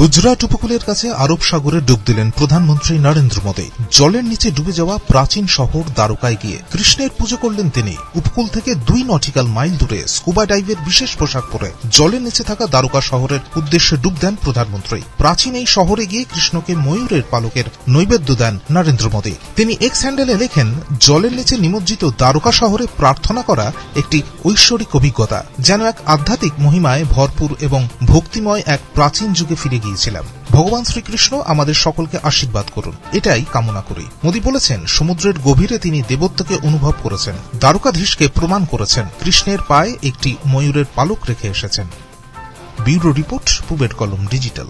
গুজরাট উপকূলের কাছে আরব সাগরে ডুব দিলেন প্রধানমন্ত্রী নরেন্দ্র মোদী। জলের নিচে ডুবে যাওয়া প্রাচীন শহর দ্বারকায় গিয়ে কৃষ্ণের পুজো করলেন তিনি। উপকূল থেকে দুই নটিক্যাল মাইল দূরে স্কুবা ডাইভের বিশেষ পোশাক পরে জলের নিচে থাকা দ্বারকা শহরের উদ্দেশ্যে ডুব দেন প্রধানমন্ত্রী। প্রাচীন এই শহরে গিয়ে কৃষ্ণকে ময়ূরের পালকের নৈবেদ্য দেন নরেন্দ্র মোদী। তিনি এক্স হ্যান্ডেলে লেখেন, জলের নিচে নিমজ্জিত দ্বারকা শহরে প্রার্থনা করা একটি ঐশ্বরিক অভিজ্ঞতা, যেন এক আধ্যাত্মিক মহিমায় ভরপুর এবং ভক্তিময় এক প্রাচীন যুগে ফিরে গিয়েছিলাম। ভগবান শ্রীকৃষ্ণ আমাদের সকলকে আশীর্বাদ করুন। এটাই কামনা করি। মোদী বলেছেন, সমুদ্রের গভীরে তিনি দেবত্বকে অনুভব করেছেন। দ্বারকাধীশকে প্রমাণ করেছেন। কৃষ্ণের পায়ে একটি ময়ূরের পালক রেখে এসেছেন। ব্যুরো রিপোর্ট, পুবের কলম ডিজিটাল।